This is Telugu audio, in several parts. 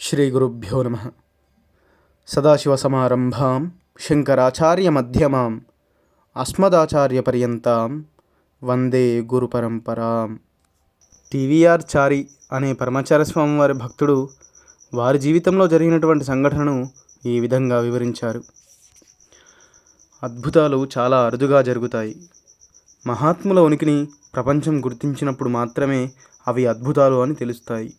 శ్రీగురుభ్యో నమ. సదాశివసమారంభాం శంకరాచార్యమధ్యమాం అస్మదాచార్యపర్యంతాం వందే గురుపరంపరాం. టీవీఆర్ చారి అనే పరమాచార్య స్వామి వారి భక్తుడు వారి జీవితంలో జరిగినటువంటి సంఘటనను ఈ విధంగా వివరించారు. అద్భుతాలు చాలా అరుదుగా జరుగుతాయి. మహాత్ముల ఉనికిని ప్రపంచం గుర్తించినప్పుడు మాత్రమే అవి అద్భుతాలు అని తెలుస్తాయి.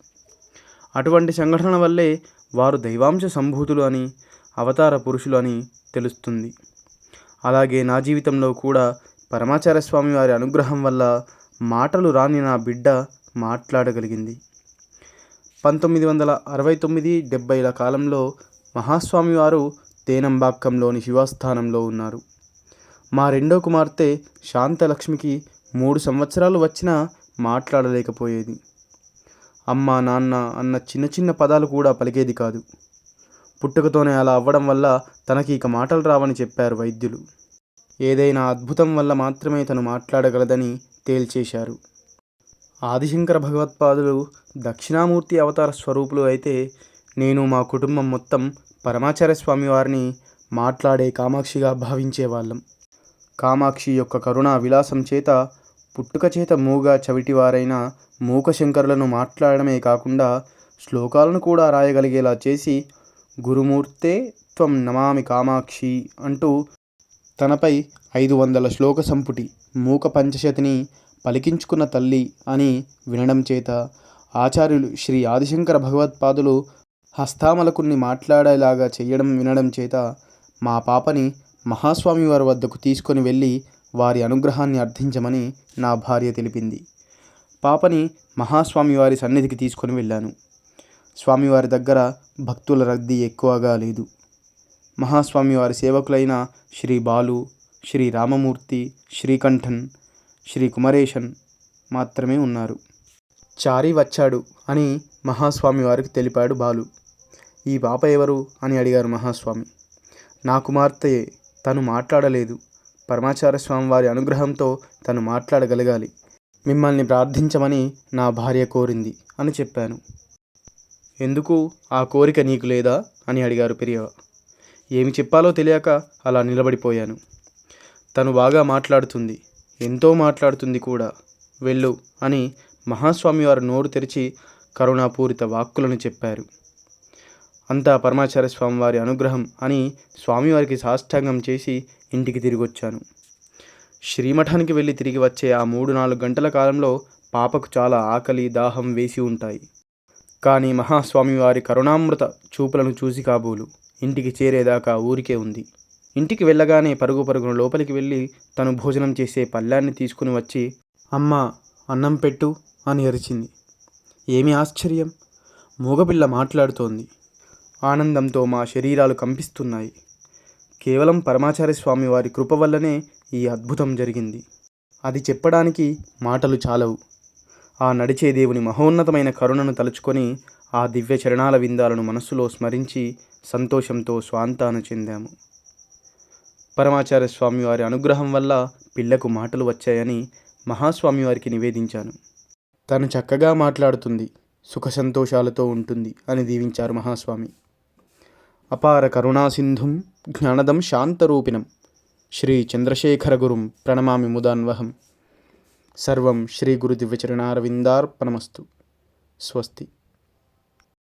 అటువంటి సంఘటన వల్లే వారు దైవాంశ సంభూతులు అని అవతార పురుషులు అని తెలుస్తుంది. అలాగే నా జీవితంలో కూడా పరమాచార్య స్వామి వారి అనుగ్రహం వల్ల మాటలు రాని నా బిడ్డ మాట్లాడగలిగింది. పంతొమ్మిది వందల అరవై తొమ్మిది డెబ్బైల కాలంలో మహాస్వామి వారు తేనంబాక్కంలోని శివాస్థానంలో ఉన్నారు. మా రెండో కుమార్తె శాంతలక్ష్మికి మూడు సంవత్సరాలు వచ్చినా మాట్లాడలేకపోయేది. అమ్మ నాన్న అన్న చిన్న చిన్న పదాలు కూడా పలికేది కాదు. పుట్టుకతోనే అలా అవ్వడం వల్ల తనకి ఇక మాటలు రావని చెప్పారు వైద్యులు. ఏదైనా అద్భుతం వల్ల మాత్రమే తను మాట్లాడగలదని తేల్చేశారు. ఆదిశంకర భగవత్పాదులు దక్షిణామూర్తి అవతార స్వరూపులు అయితే నేను మా కుటుంబం మొత్తం పరమాచార్య స్వామి వారిని మాట్లాడే కామాక్షిగా భావించేవాళ్ళం. కామాక్షి యొక్క కరుణా విలాసం చేత పుట్టుక చేత మూగ చవిటివారైన మూకశంకరులను మాట్లాడమే కాకుండా శ్లోకాలను కూడా రాయగలిగేలా చేసి గురుమూర్తే త్వం నమామి కామాక్షి అంటూ తనపై ఐదు వందల శ్లోక సంపుటి మూక పంచశతిని పలికించుకున్న తల్లి అని వినడం చేత ఆచార్యులు శ్రీ ఆదిశంకర భగవత్పాదులు హస్తామలకుని మాట్లాడేలాగా చేయడం వినడం చేత మా పాపని మహాస్వామి వారి వద్దకు తీసుకొని వెళ్ళి వారి అనుగ్రహాన్ని అర్థించమని నా భార్య తెలిపింది. పాపని మహాస్వామి వారి సన్నిధికి తీసుకొని వెళ్ళాను. స్వామివారి దగ్గర భక్తుల రద్దీ ఎక్కువగా లేదు. మహాస్వామి వారి సేవకులైన శ్రీ బాలు శ్రీ రామమూర్తి శ్రీకంఠన్ శ్రీ కుమరేషన్ మాత్రమే ఉన్నారు. చారి వచ్చాడు అని మహాస్వామి వారికి తెలిపాడు బాలు. ఈ పాప ఎవరు అని అడిగారు మహాస్వామి. నా కుమార్తె తను మాట్లాడలేదు. పరమాచార్య స్వామి వారి అనుగ్రహంతో తను మాట్లాడగలగాలి. మిమ్మల్ని ప్రార్థించమని నా భార్య కోరింది అని చెప్పాను. ఎందుకు? ఆ కోరిక నీకు లేదా? అని అడిగారు పెరియవ ఏమి చెప్పాలో తెలియక అలా నిలబడిపోయాను. తను బాగా మాట్లాడుతుంది. ఎంతో మాట్లాడుతుంది కూడా. వెళ్ళు అని మహాస్వామి వారు నోరు తెరిచి కరుణాపూరిత వాక్కులను చెప్పారు. అంతా పరమాచార్య స్వామి వారి అనుగ్రహం అని స్వామివారికి సాష్టాంగం చేసి ఇంటికి తిరిగి వచ్చాను. శ్రీమఠానికి వెళ్ళి తిరిగి వచ్చే ఆ మూడు నాలుగు గంటల కాలంలో పాపకు చాలా ఆకలి దాహం వేసి ఉంటాయి. కానీ మహాస్వామి వారి కరుణామృత చూపులను చూసి కాబోలు ఇంటికి చేరేదాకా ఊరికే ఉంది. ఇంటికి వెళ్ళగానే పరుగు పరుగున లోపలికి వెళ్ళి తను భోజనం చేసే పళ్ళాన్ని తీసుకుని వచ్చి అమ్మ అన్నం పెట్టు అని అరిచింది. ఏమి ఆశ్చర్యం? మూగపిల్ల మాట్లాడుతోంది. ఆనందంతో మా శరీరాలు కంపిస్తున్నాయి. కేవలం పరమాచార్య స్వామి వారి కృప వల్లనే ఈ అద్భుతం జరిగింది. అది చెప్పడానికి మాటలు చాలవు. ఆ నడిచే దేవుని మహోన్నతమైన కరుణను తలుచుకొని ఆ దివ్య చరణాల విందాలను మనస్సులో స్మరించి సంతోషంతో స్వాంతాను చెందాము. పరమాచార్య స్వామి వారి అనుగ్రహం వల్ల పిల్లకు మాటలు వచ్చాయని మహాస్వామి వారికి నివేదించాను. తను చక్కగా మాట్లాడుతుంది. సుఖ సంతోషాలతో ఉంటుంది అని దీవించారు మహాస్వామి. అపార కరుణాసింధుం జ్ఞానదం శాంతరూపిణం. శ్రీ చంద్రశేఖరగురుం ప్రణమామి ముదాన్వహం. సర్వం శ్రీ గురు దివ్యచరణారవిందార్పణమస్తు స్వస్తి.